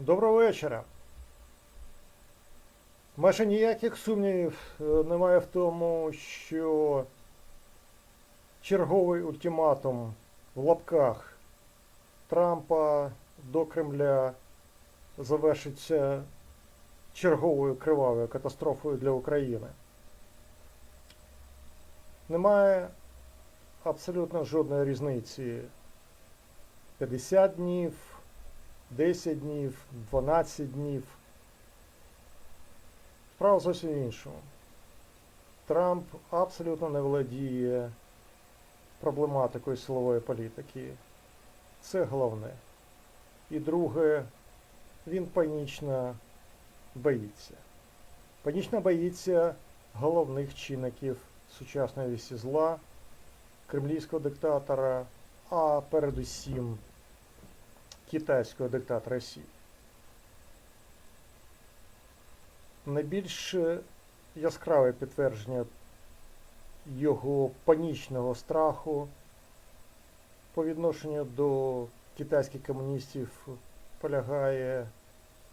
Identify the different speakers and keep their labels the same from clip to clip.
Speaker 1: Доброго вечора. Майже ніяких сумнівів е, немає в тому, що черговий ультиматум в лапках Трампа до Кремля завершиться черговою кривавою катастрофою для України. Немає абсолютно жодної різниці. 50 днів, 10 днів, 12 днів. Справа зовсім іншому. Трамп абсолютно не володіє проблематикою силової політики. Це головне. І друге, він панічно боїться. Панічно боїться головних чинників сучасної вісі зла, кремлівського диктатора, а передусім китайського диктатора Росії. Найбільш е, яскраве підтвердження його панічного страху по відношенню до китайських комуністів полягає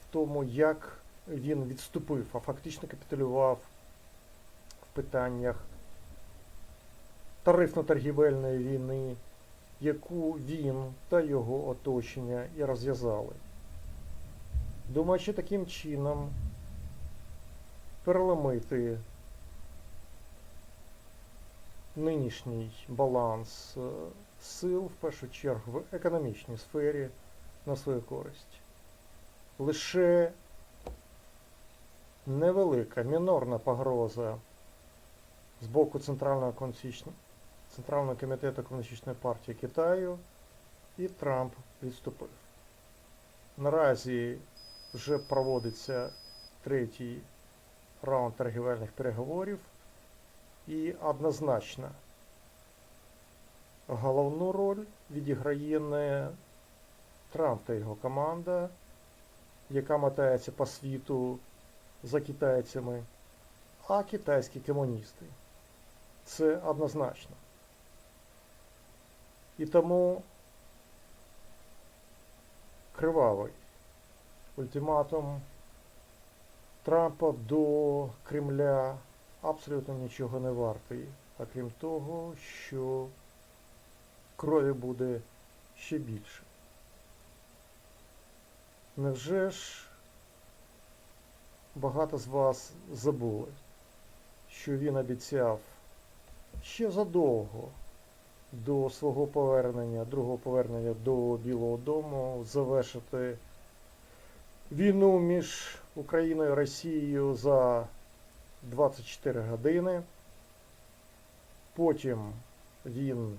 Speaker 1: в тому, як він відступив, а фактично капітулював в питаннях тарифно-торгівельної війни, яку він та його оточення і розв'язали. Думаючи таким чином переломити нинішній баланс е, сил, в першу чергу в економічній сфері, на свою користь. Лише невелика мінорна погроза з боку Центрального, Центрального комітету Комуністичної партії Китаю і Трамп відступив. Наразі вже проводиться третій раунд торгівельних переговорів і однозначно головну роль відіграє не Трамп та його команда, яка мотається по світу за китайцями, а китайські комуністи. Це однозначно. І тому кривавий ультиматум Трампа до Кремля абсолютно нічого не вартий, а крім того, що крові буде ще більше. Невже ж багато з вас забули, що він обіцяв ще задовго до свого повернення, другого повернення до Білого Дому завершити війну між Україною і Росією за 24 години. Потім він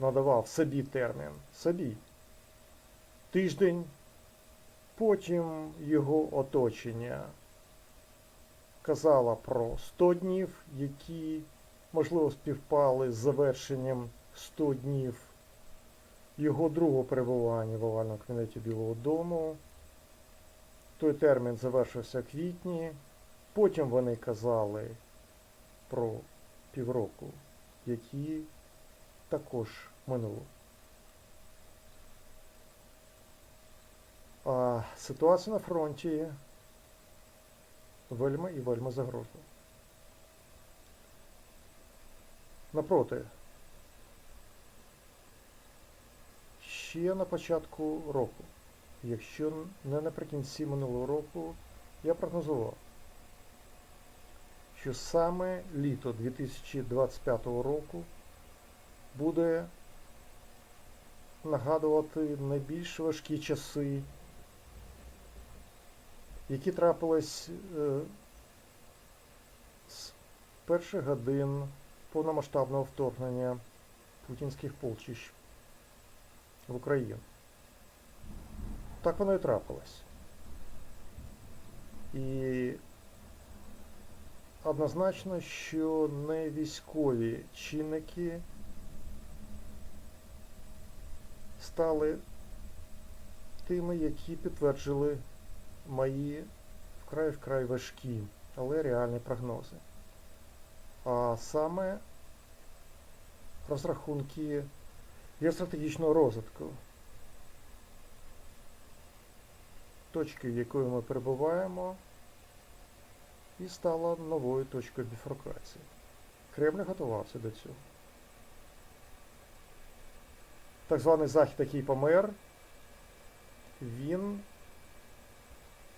Speaker 1: надавав собі термін, собі тиждень. Потім його оточення казало про 100 днів, які, можливо, співпали з завершенням 100 днів його другого перебування в овальному кабінеті Білого Дому. Той термін завершився в квітні. Потім вони казали про півроку, які також минуло. А ситуація на фронті вельми і вельми загрозлива. Напроти, ще на початку року, якщо не наприкінці минулого року, я прогнозував, що саме літо 2025 року буде нагадувати найбільш важкі часи, які трапились е, з перших годин повномасштабного вторгнення путінських полчищ в Україну. Так воно і трапилось. І однозначно, що не військові чинники стали тими, які підтверджили мої вкрай-вкрай важкі, але реальні прогнози. А саме розрахунки. Є стратегічного розвитку. точки, в якої ми перебуваємо, і стала новою точкою біфуркації. Кремль готувався до цього. Так званий захід, який помер, він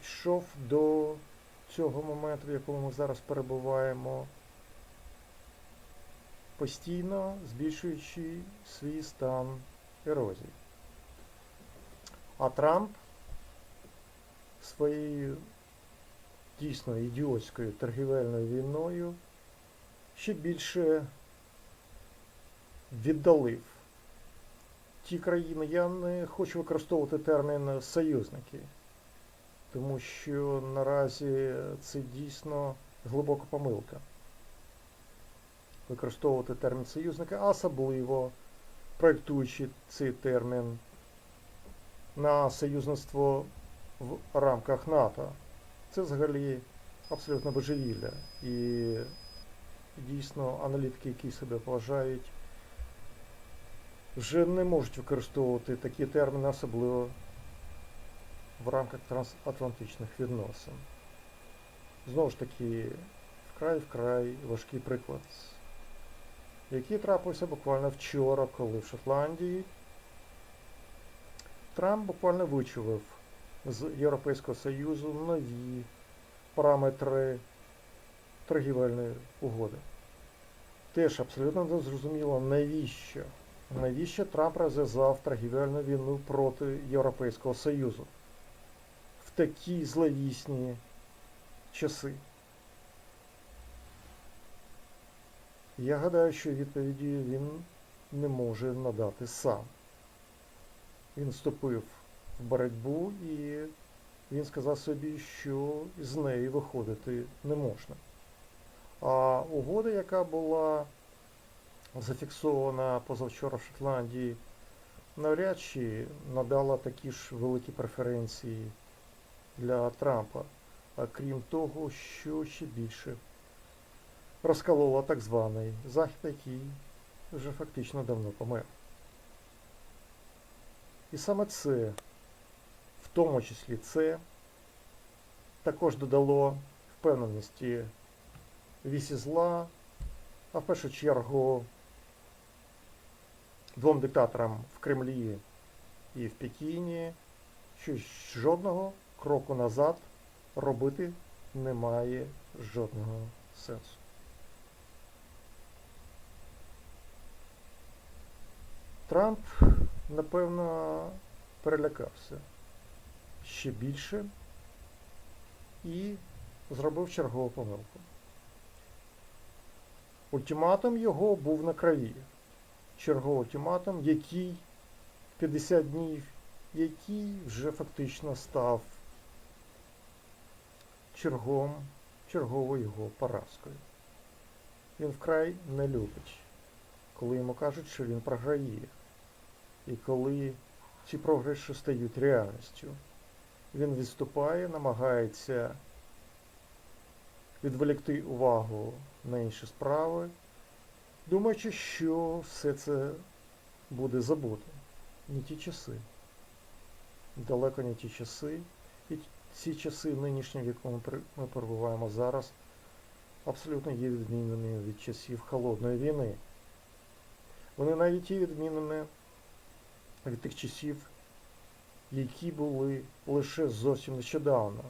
Speaker 1: йшов до цього моменту, в якому ми зараз перебуваємо, постійно збільшуючи свій стан ерозії. А Трамп своєю дійсно ідіотською торгівельною війною ще більше віддалив ті країни. Я не хочу використовувати термін союзники, тому що наразі це дійсно глибока помилка. Використовувати термін союзника, особливо проєктуючи цей термін на союзництво в рамках НАТО. Це взагалі абсолютно божевілля. І дійсно аналітики, які себе поважають, вже не можуть використовувати такі терміни, особливо в рамках трансатлантичних відносин. Знову ж таки, вкрай-вкрай важкий приклад, який трапився буквально вчора, коли в Шотландії Трамп буквально вичував з Європейського Союзу нові параметри торгівельної угоди. Теж абсолютно не зрозуміло, навіщо. Навіщо Трамп розв'язав торгівельну війну проти Європейського Союзу в такі зловісні часи? Я гадаю, що відповіді він не може надати сам. Він вступив в боротьбу і він сказав собі, що з неї виходити не можна. А угода, яка була зафіксована позавчора в Шотландії, навряд чи надала такі ж великі преференції для Трампа, а крім того, що ще більше розколола так званий Захід, який вже фактично давно помер. І саме це, в тому числі це, також додало впевненості вісі зла, а в першу чергу двом диктаторам в Кремлі і в Пекіні, що жодного кроку назад робити немає жодного сенсу. Трамп, напевно, перелякався ще більше і зробив чергову помилку. Ультиматум його був на крові. Черговий ультиматум, який 50 днів, який вже фактично став чергом, черговою його поразкою. Він вкрай не любить, коли йому кажуть, що він програє. І коли ці програші стають реальністю, він відступає, намагається відволікти увагу на інші справи, думаючи, що все це буде забуто. Не ті часи. Далеко не ті часи. І ці часи нинішні, в якому ми перебуваємо зараз, абсолютно є відмінними від часів холодної війни. Вони навіть є відмінними від тих часів, які були лише зовсім нещодавно,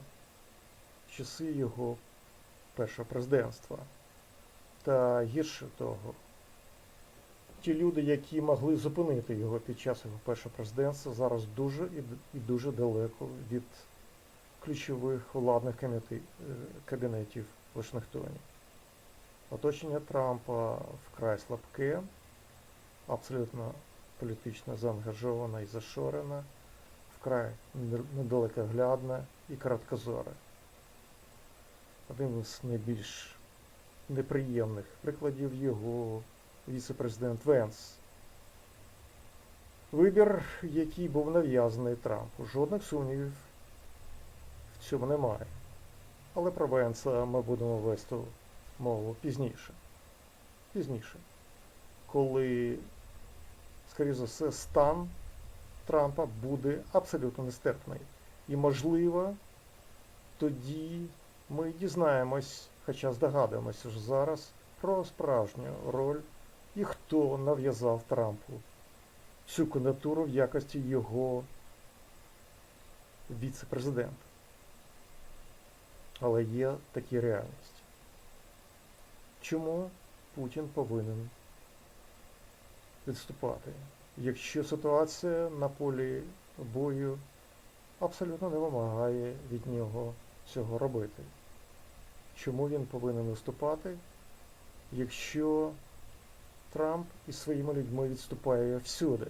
Speaker 1: часи його першого президентства. Та гірше того, ті люди, які могли зупинити його під час його першого президентства, зараз дуже і дуже далеко від ключових владних кабінетів в Вашингтоні. Оточення Трампа вкрай слабке, абсолютно політично заангажована і зашорена, вкрай недалекоглядна і короткозора. Один з найбільш неприємних прикладів його віце-президент Венс. Вибір, який був нав'язаний Трампу. Жодних сумнівів в цьому немає. Але про Венса ми будемо вести мову пізніше. Пізніше. Коли, скоріше за все, стан Трампа буде абсолютно нестерпний. І можливо, тоді ми дізнаємось, хоча здогадуємося вже зараз, про справжню роль і хто нав'язав Трампу цю кандидатуру в якості його віце-президента. Але є такі реальності. Чому Путін повинен відступати, якщо ситуація на полі бою абсолютно не вимагає від нього цього робити? Чому він повинен виступати, якщо Трамп із своїми людьми відступає всюди?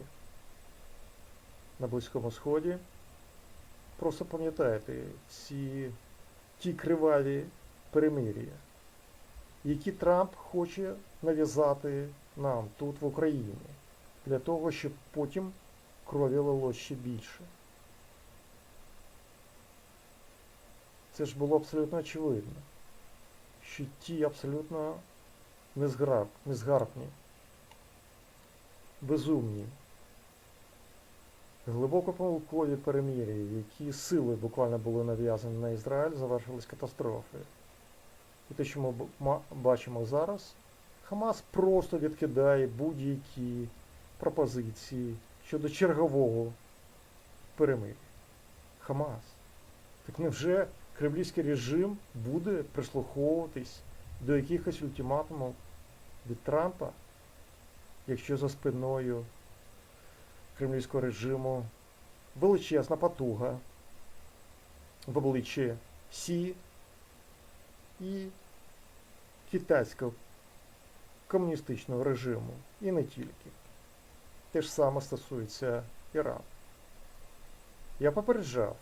Speaker 1: На Близькому Сході. Просто пам'ятайте ці ті криваві перемир'я, які Трамп хоче нав'язати нам тут в Україні, для того, щоб потім крові лило ще більше. Це ж було абсолютно очевидно, що ті абсолютно незграб, незгарбні, безумні, глибоко помилкові перемір'я, які сили буквально були нав'язані на Ізраїль, завершились катастрофою. І те, що ми бачимо зараз, Хамас просто відкидає будь-які пропозиції щодо чергового перемир'я. Хамас. Так невже кремлівський режим буде прислуховуватись до якихось ультиматумів від Трампа, якщо за спиною кремлівського режиму величезна потуга в обличчі Сі і китайського комуністичного режиму, і не тільки. Те ж саме стосується Ірану. Я попереджав,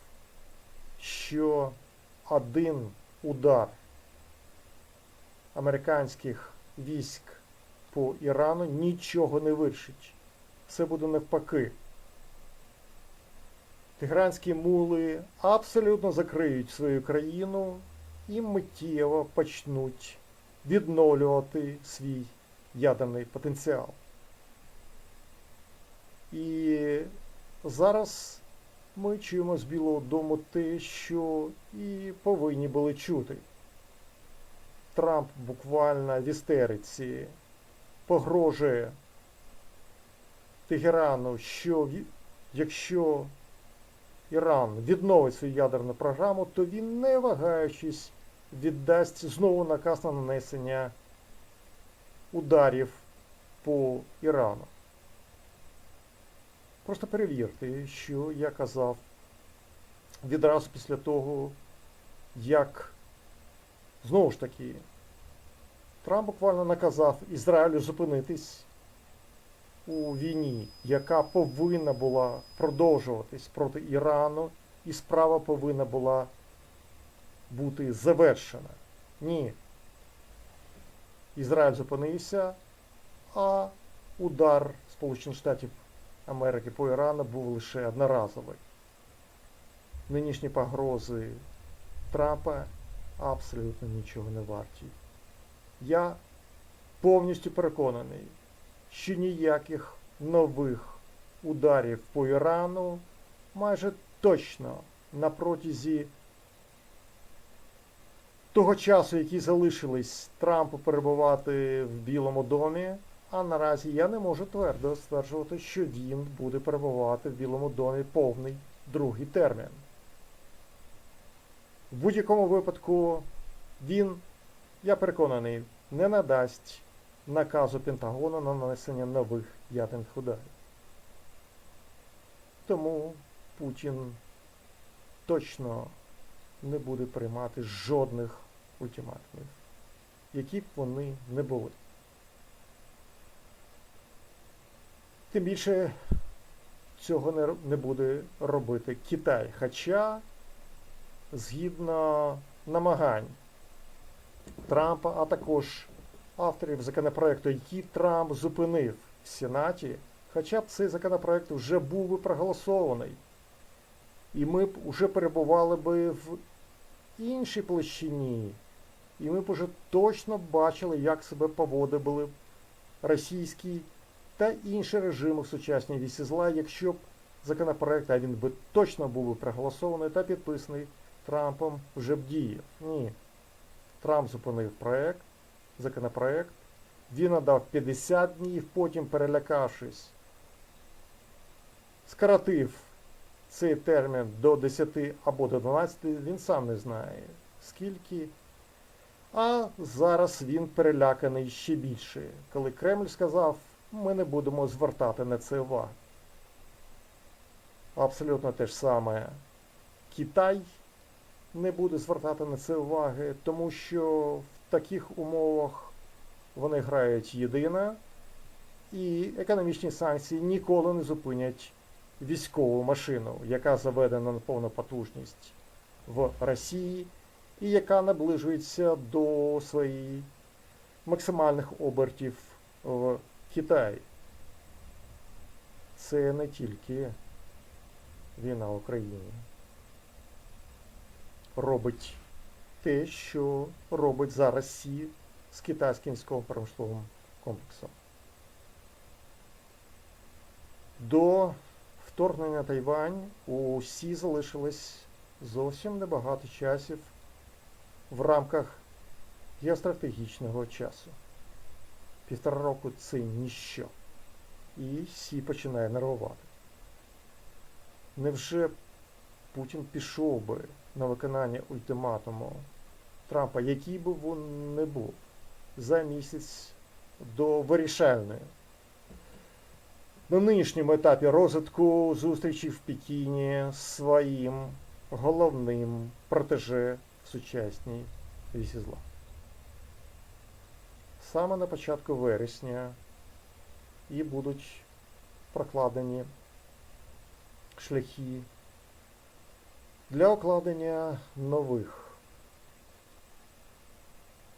Speaker 1: що один удар американських військ по Ірану нічого не вирішить. Все буде навпаки. Тигранські мули абсолютно закриють свою країну і миттєво почнуть відновлювати свій ядерний потенціал. І зараз ми чуємо з Білого Дому те, що і повинні були чути. Трамп буквально в істериці погрожує Тегерану, що якщо Іран відновить свою ядерну програму, то він, не вагаючись, віддасть знову наказ на нанесення ударів по Ірану. Просто перевірте, що я казав відразу після того, як знову ж таки Трамп буквально наказав Ізраїлю зупинитись у війні, яка повинна була продовжуватись проти Ірану, і справа повинна була бути завершена. Ні. Ізраїль зупинився, а удар Сполучених Штатів Америки по Ірану був лише одноразовий. Нинішні погрози Трампа абсолютно нічого не варті. Я повністю переконаний, що ніяких нових ударів по Ірану майже точно на протязі того часу, який залишились Трампу перебувати в Білому домі, а наразі я не можу твердо стверджувати, що він буде перебувати в Білому домі повний другий термін. В будь-якому випадку він, я переконаний, не надасть наказу Пентагону на нанесення нових ядерних ударів. Тому Путін точно не буде приймати жодних ультиматумів, які б вони не були. Тим більше цього не, буде робити Китай. Хоча, згідно намагань Трампа, а також авторів законопроекту, який Трамп зупинив в Сенаті, хоча б цей законопроект вже був би проголосований. І ми б уже перебували би в іншій площині. І ми б уже точно бачили, як себе поводили російські та інші режими в сучасній вісі зла, якщо б законопроект, а він би точно був проголосований та підписаний Трампом, вже б діяв. Ні. Трамп зупинив проект, законопроект. Він надав 50 днів, потім, перелякавшись, скоротив цей термін до 10 або до 12, він сам не знає скільки. А зараз він переляканий ще більше, коли Кремль сказав, ми не будемо звертати на це увагу. Абсолютно те ж саме Китай не буде звертати на це уваги, тому що в таких умовах вони грають єдине, і економічні санкції ніколи не зупинять військову машину, яка заведена на повну потужність в Росії і яка наближується до своїх максимальних обертів в Китаї. Це не тільки війна в Україні. Робить те, що робить зараз Сі з китайським військово-промисловим комплексом. До вторгнення Тайвань у Сі залишилось зовсім небагато часів в рамках геостратегічного часу. Півтора року це ніщо. І Сі починає нервувати. Невже Путін пішов би на виконання ультиматуму Трампа, який би він не був, за місяць до вирішальної? На нинішньому етапі розвитку зустрічі в Пекіні з своїм головним протеже в сучасній вісі зла. Саме на початку вересня і будуть прокладені шляхи для укладення нових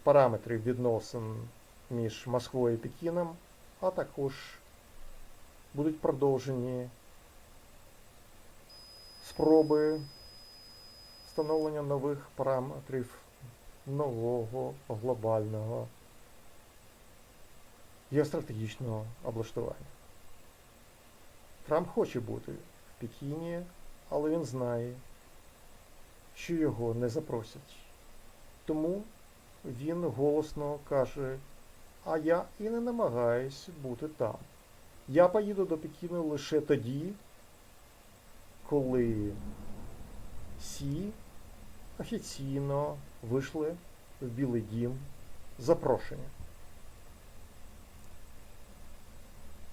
Speaker 1: параметрів відносин між Москвою і Пекіном, а також будуть продовжені спроби встановлення нових параметрів нового глобального геостратегічного облаштування. Трамп хоче бути в Пекіні, але він знає, що його не запросять. Тому він голосно каже, а я і не намагаюсь бути там. Я поїду до Пекіну лише тоді, коли Сі офіційно вийшли в Білий Дім запрошення.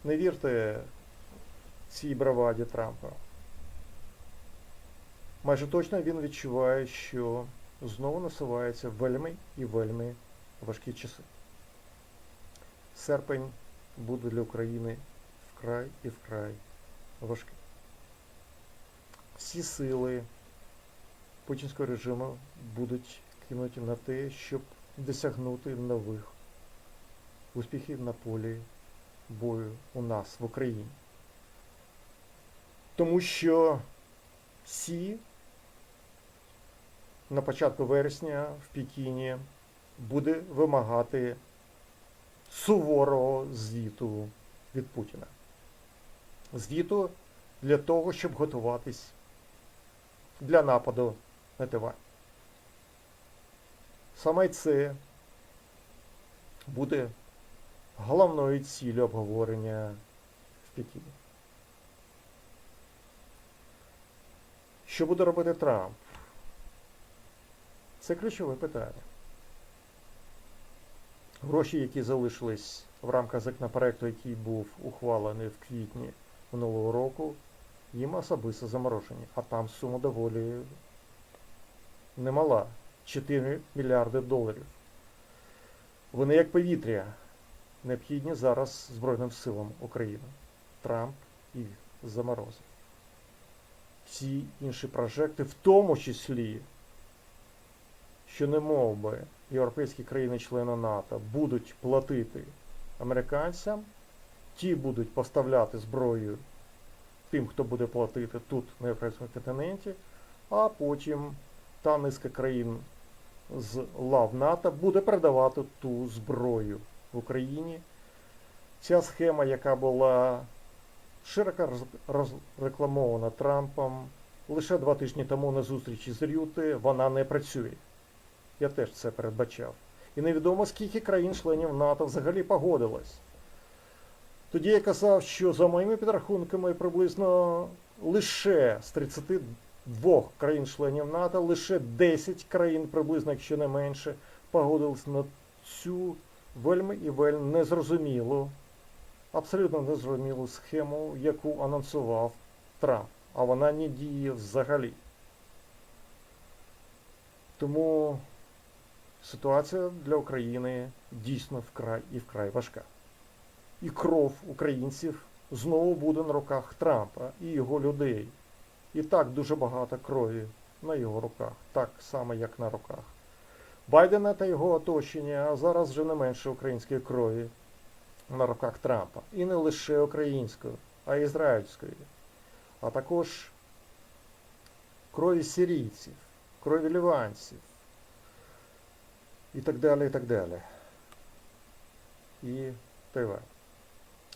Speaker 1: Не вірте цій браваді Трампа. Майже точно він відчуває, що знову насуваються вельми і вельми важкі часи. Серпень буде для України вкрай і вкрай важкий. Всі сили путінського режиму будуть кинуті на те, щоб досягнути нових успіхів на полі бою у нас в Україні. Тому що Сі на початку вересня в Пекіні буде вимагати суворого звіту від Путіна. Звіту для того, щоб готуватись для нападу на Тивань. Саме це буде головною ціллю обговорення в Пекіні. Що буде робити Трамп? Це ключове питання. Гроші, які залишились в рамках законопроекту, який був ухвалений в квітні минулого року, їм особисто заморожені. А там сума доволі немала 4 мільярди доларів. Вони як повітря необхідні зараз Збройним силам України. Трамп їх заморозив. Всі інші прожекти, в тому числі, що не мов би європейські країни-члени НАТО будуть платити американцям, ті будуть поставляти зброю тим, хто буде платити тут, на європейському континенті, а потім та низка країн з лав НАТО буде передавати ту зброю в Україні. Ця схема, яка була широко розрекламована Трампом. Лише два тижні тому на зустрічі з Рюти вона не працює. Я теж це передбачав. І невідомо скільки країн-членів НАТО взагалі погодилось. Тоді я казав, що за моїми підрахунками приблизно лише з 32 країн-членів НАТО, лише 10 країн, приблизно, якщо не менше, погодились на цю вельми і вельми незрозумілу, абсолютно незрозумілу схему, яку анонсував Трамп. А вона не діє взагалі. Тому ситуація для України дійсно вкрай і вкрай важка. І кров українців знову буде на руках Трампа і його людей. І так дуже багато крові на його руках, так само, як на руках. Байдена та його оточення, а зараз вже не менше української крові на руках Трампа. І не лише української, а й ізраїльської. А також крові сирійців, крові ліванців і так далі, і так далі. І Тайвань.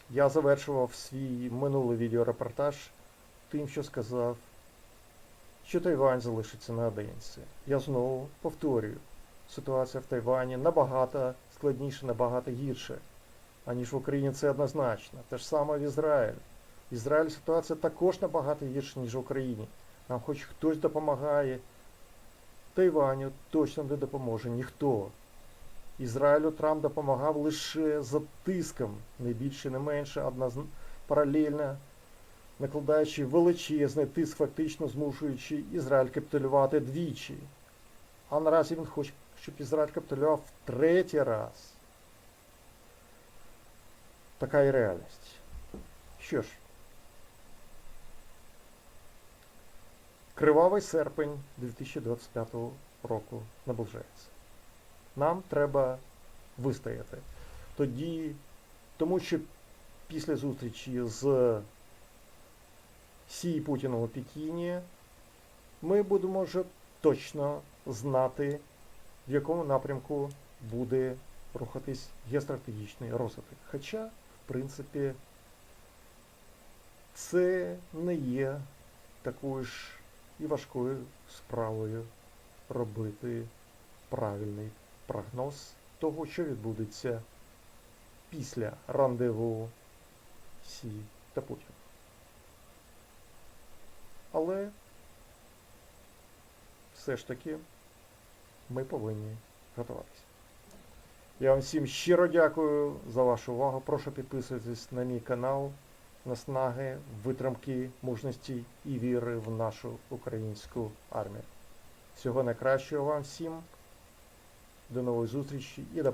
Speaker 1: Я завершував свій минулий відеорепортаж тим, що сказав, що Тайвань залишиться наодинці. Я знову повторюю, ситуація в Тайвані набагато складніша, набагато гірше, аніж в Україні це однозначно. Те ж саме в Ізраїлі. В Ізраїлі ситуація також набагато гірша, ніж в Україні. Нам хоч хтось допомагає. Тайваню точно не допоможе ніхто. Ізраїлю Трамп допомагав лише за тиском, не більше, не менше, одна паралельно накладаючи величезний тиск, фактично змушуючи Ізраїль капітулювати двічі. А наразі він хоче, щоб Ізраїль капітулював в третій раз. Така і реальність. Що ж, кривавий серпень 2025 року наближається. Нам треба вистояти. Тоді, тому що після зустрічі з Сі Путіном у Пекіні ми будемо вже точно знати, в якому напрямку буде рухатись геостратегічний розвиток. Хоча, в принципі, це не є такою ж і важкою справою робити правильний прогноз того, що відбудеться після рандеву Сі та Путіна. Але все ж таки ми повинні готуватися. Я вам всім щиро дякую за вашу увагу. Прошу підписуватись на мій канал, наснаги, витримки, мужності і віри в нашу українську армію. Всього найкращого вам всім. До нової зустрічі і до побачення.